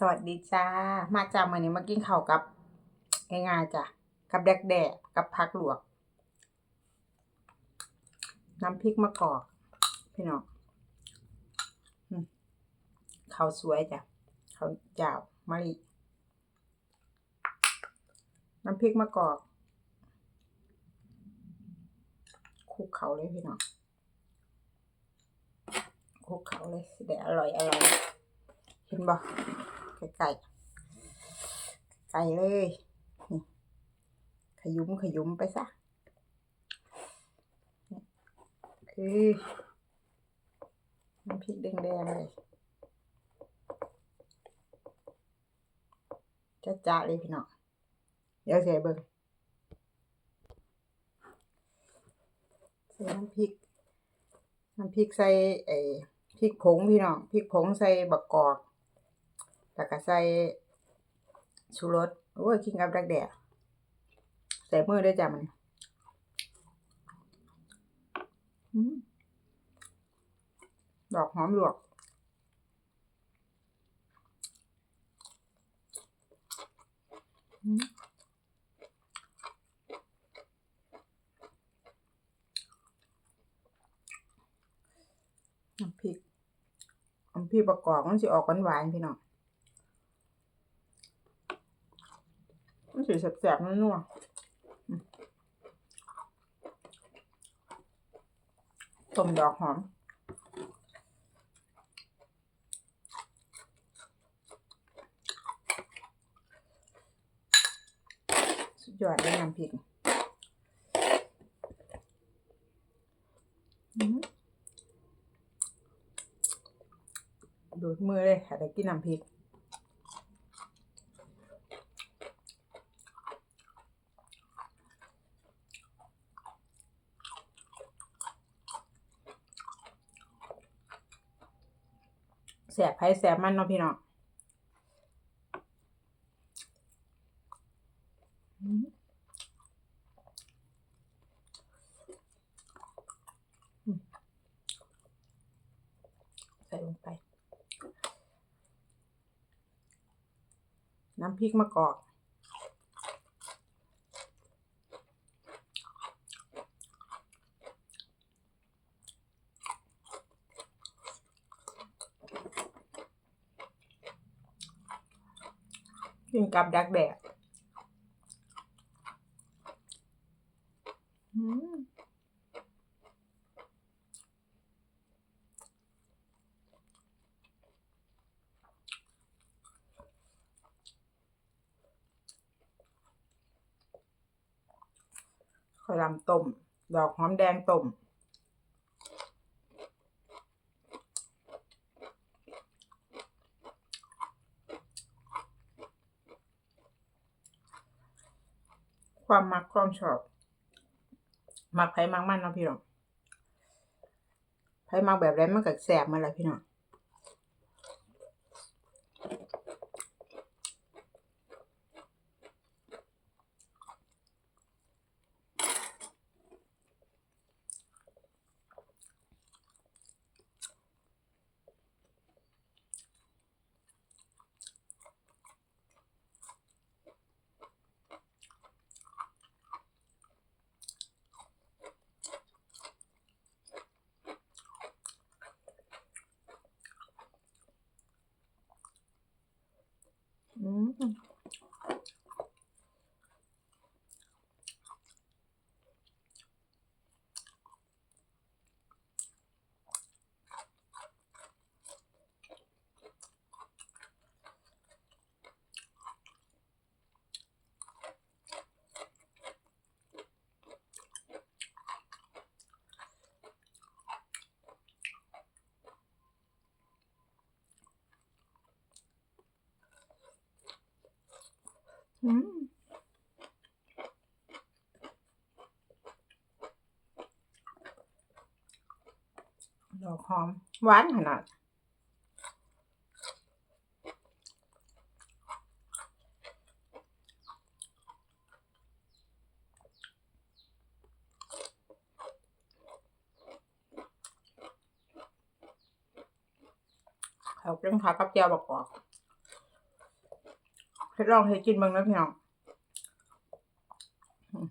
สวัสดีจ้า มาจ้ามื้อนี้มากินข้าวกับง่ายๆจ้ะ กับแดกแดกกับผักหลวก น้ำพริกมะกอก พี่น้องอืมข้าวสวยจ้ะข้าวเจ้ามะลิน้ำพริกมะกอกคลุกเขาเลยพี่น้องคลุกเขาเลยสิได้อร่อยอร่อยเห็นบ่ ไก่ไก่เลย ขยุมขยุมไปซะเอ้ยน้ำพริกแดงๆเลยจ้าจ้าเลยพี่น้องเดี๋ยวเสียเบิ่งใส่น้ำพริก น้ำพริกใส่ไอ้พริกผงพี่น้องพริกผงใส่บักกอก แล้วก็ใส่ชูรสโอ้ยกินกับดักแดดใส่มือได้จ้ะมันดอกหอมหลวกอืมน้ำพริกน้ำพริกประกอบมันสิออกหวานๆพี่น้อง มันสีแสบๆนัวๆต้มดอกหอมสุดยอดเลยน้ำพริกดูดมือเลยค่ะได้กินน้ำพริก แสบไผแสบมันเนาะพี่เนาะใส่ลงไป น้ำพริกมะกอก กินกับดักแดดอืมข้าวลามต้ม ดอกหอมแดงต้ม ความมักความชอบ มักไผมักมันเนาะพี่น้องไผมักแบบไรมันก็แสบมาแล้วพี่น้องอืมอืม ดอกหอม หวานขนาดเขาเป็นขากับแก้วประกอบ ให้ลองให้กินเบ้างนะพี่น้องอืม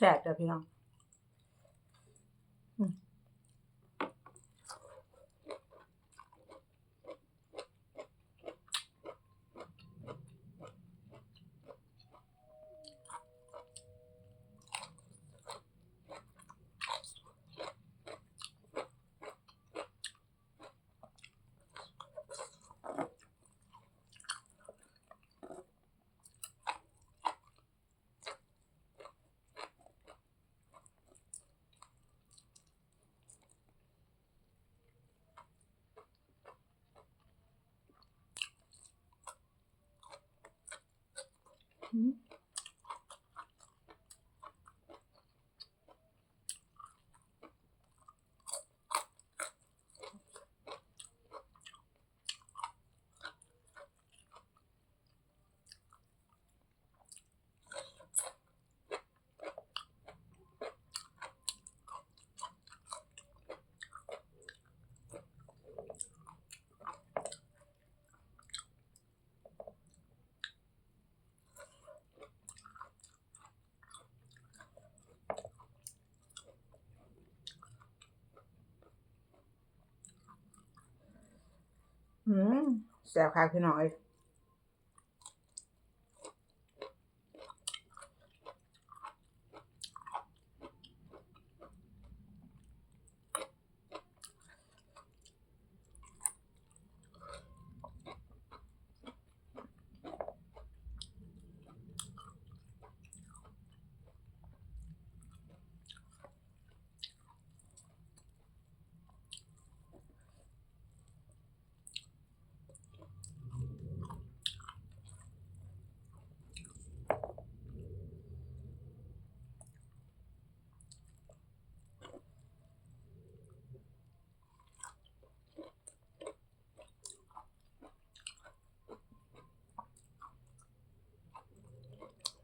แซ่ อื แซ่บค่ะพี่น้องเอ้ย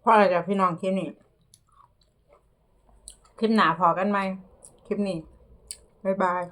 พออะไรจ้ะพี่น้องคลิปนี้ คลิปหนาพอกันไหม คลิปนี้ บ๊ายบาย